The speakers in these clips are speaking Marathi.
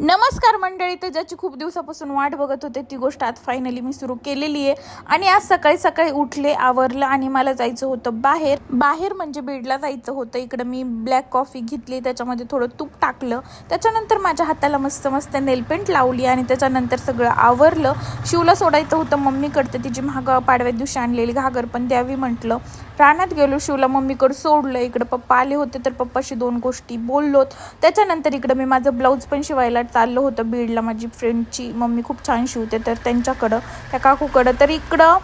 नमस्कार मंडळी तर ज्याची खूप दिवसापासून वाट बघत होते ती गोष्ट आज फायनली मी सुरू केलेली आहे. आणि आज सकाळी सकाळी उठले आवरलं आणि मला जायचं होतं बाहेर. बाहेर म्हणजे बीडला जायचं होतं. इकडं मी ब्लॅक कॉफी घेतली त्याच्यामध्ये थोडं तूप टाकलं. त्याच्यानंतर माझ्या हाताला मस्त मस्त नेलपेंट लावली आणि त्याच्यानंतर सगळं आवरलं. शिवला सोडायचं होतं मम्मीकडचं तिची महाग पाडव्या दिवशी आणलेली घागर पण द्यावी म्हटलं. रानात गेलो शिवला मम्मीकडं सोडलं. इकडं पप्पा आले होते तर पप्पाशी दोन गोष्टी बोललोत. त्याच्यानंतर इकडं मी माझं ब्लाऊज पण शिवायला चाललं होतं बीडला माझी फ्रेंडची मम्मी खूप छान शिवते तर त्यांच्याकडं त्या काकूकडं. तर इकडं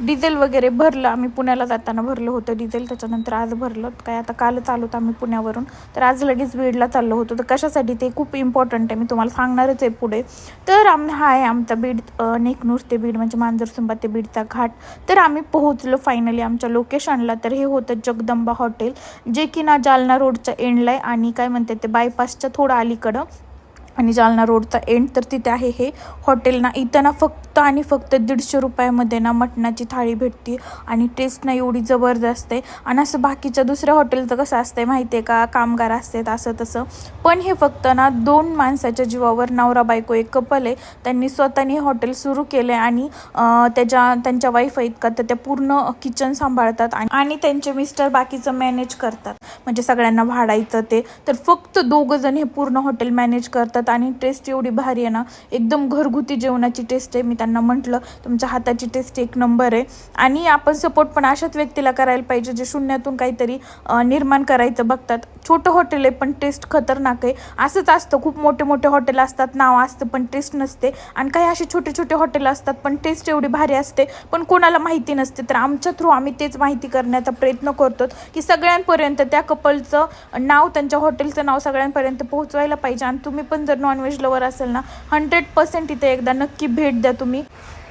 डिझेल वगैरे भरलं आम्ही पुण्याला जाताना भरलं होतं डिझेल त्याच्यानंतर आज भरलं. काय आता कालच आलो होतं आम्ही पुण्यावरून. तर आज लगेच बीडला चाललो होतो. तर कशासाठी? ते खूप इम्पॉर्टंट आहे मी तुम्हाला सांगणारच आहे पुढे. तर आम हा आहे आमचा बीड नेकनूर ते बीड म्हणजे मांजरसुंबा ते बीडचा घाट. तर आम्ही पोहोचलो फायनली आमच्या लोकेशनला तर हे होतं जगदंबा हॉटेल जे की ना जालना रोडच्या एंडला आहे आणि काय म्हणते ते बायपासच्या थोडं अलीकडं. आणि जालना रोडचा एंड तर तिथे आहे हे. हॉटेल ना इथं ना फक्त आणि फक्त दीडशे रुपयामध्ये ना मटणाची थाळी भेटते आणि टेस्ट ना एवढी जबरदस्त आहे. आणि असं बाकीच्या दुसऱ्या हॉटेलचं कसं असतंय माहिती आहे का? कामगार असतात असं तसं. पण हे फक्त ना दोन माणसाच्या जीवावर नवरा बायको एक कपल आहे. त्यांनी स्वतःने हॉटेल सुरू केलं आहे आणि त्याच्या त्यांच्या वाईफ आहेत का तर त्या पूर्ण किचन सांभाळतात आणि- आणि त्यांचे मिस्टर बाकीचं मॅनेज करतात. म्हणजे सगळ्यांना भाडायचं ते. तर फक्त दोघं जण हे पूर्ण हॉटेल मॅनेज करतात. आणि टेस्ट एवढी भारी आहे ना एकदम घरगुती जेवणाची टेस्ट आहे मी त्यांना म्हटलं तुमच्या हाताची टेस्ट एक नंबर आहे. आणि आपण सपोर्ट पण अशाच व्यक्तीला करायला पाहिजे जे शून्यातून काहीतरी निर्माण करायचं बघतात. छोटं हॉटेल आहे पण टेस्ट खतरनाक आहे. असंच असतं खूप मोठे मोठे हॉटेल असतात नाव असतं पण टेस्ट नसते. आणि काही असे छोटे छोटे हॉटेल असतात पण टेस्ट एवढी भारी असते पण कोणाला माहिती नसते. तर आमच्या थ्रू आम्ही तेच माहिती करण्याचा प्रयत्न करतो की सगळ्यांपर्यंत त्या कपलचं नाव त्यांच्या हॉटेलचं नाव सगळ्यांपर्यंत पोहोचवायला पाहिजे. आणि तुम्ही पण जर नॉनव्हेज लवर असेल ना हंड्रेड पर्सेंट इथे एकदा नक्की भेट द्या तुम्ही.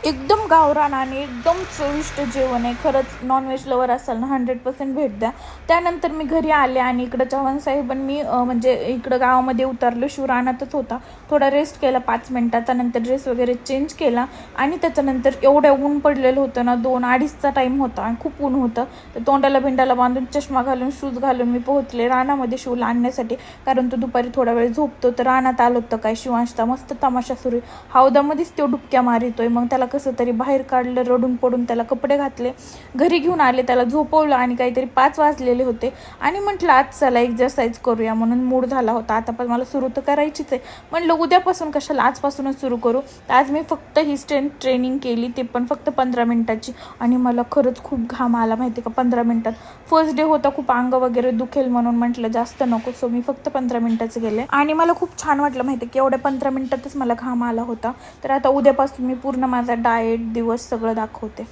एकदम गावरान आणि एकदम चविष्ट जेवण आहे. खरंच नॉनव्हेज लवर असाल ना हंड्रेड पर्सेंट भेट द्या. त्यानंतर मी घरी आले आणि इकडं चव्हाण साहेबांनी मी म्हणजे इकडं गावामध्ये उतरलो. शिवरानातच होता. थोडा रेस्ट केला पाच मिनटाचा नंतर ड्रेस वगैरे चेंज केला आणि त्याच्यानंतर एवढं ऊन पडलेलं होतं ना दोन अडीचचा टाईम होता आणि खूप ऊन होतं. तर तोंडाला भिंडाला बांधून चष्मा घालून शूज घालून मी पोहोचले रानामध्ये शिवला आणण्यासाठी. कारण तो दुपारी थोडा वेळ झोपतो. तर रानात आलो होतं काय? शिवांशता मस्त तमाशा सुरू हौदामध्येच तो डुबक्या मारितोय. मग त्याला कसं तरी बाहेर काढलं रडून पडून त्याला कपडे घातले घरी घेऊन आले त्याला झोपवलं आणि काहीतरी पाच वाजलेले होते. आणि म्हटलं आज चला एक्झरसाईज करूया. म्हणून मूड झाला होता. आता पण मला सुरू तर करायचीच आहे. म्हणलं उद्यापासून कशाला आजपासूनच सुरू करू? तर आज मी फक्त ही स्ट्रेंथ ट्रेनिंग केली ते पण फक्त पंधरा मिनिटाची. आणि मला खरंच खूप घाम आला माहिती का? पंधरा मिनिटात. फर्स्ट डे होता खूप अंग वगैरे दुखेल म्हणून म्हटलं जास्त नको. सो मी फक्त पंधरा मिनिटाचं गेले आणि मला खूप छान वाटलं माहिती की? एवढ्या पंधरा मिनिटातच मला घाम आला होता. तर आता उद्यापासून मी पूर्ण माझा डाएट दिवस सगळं दाखवते.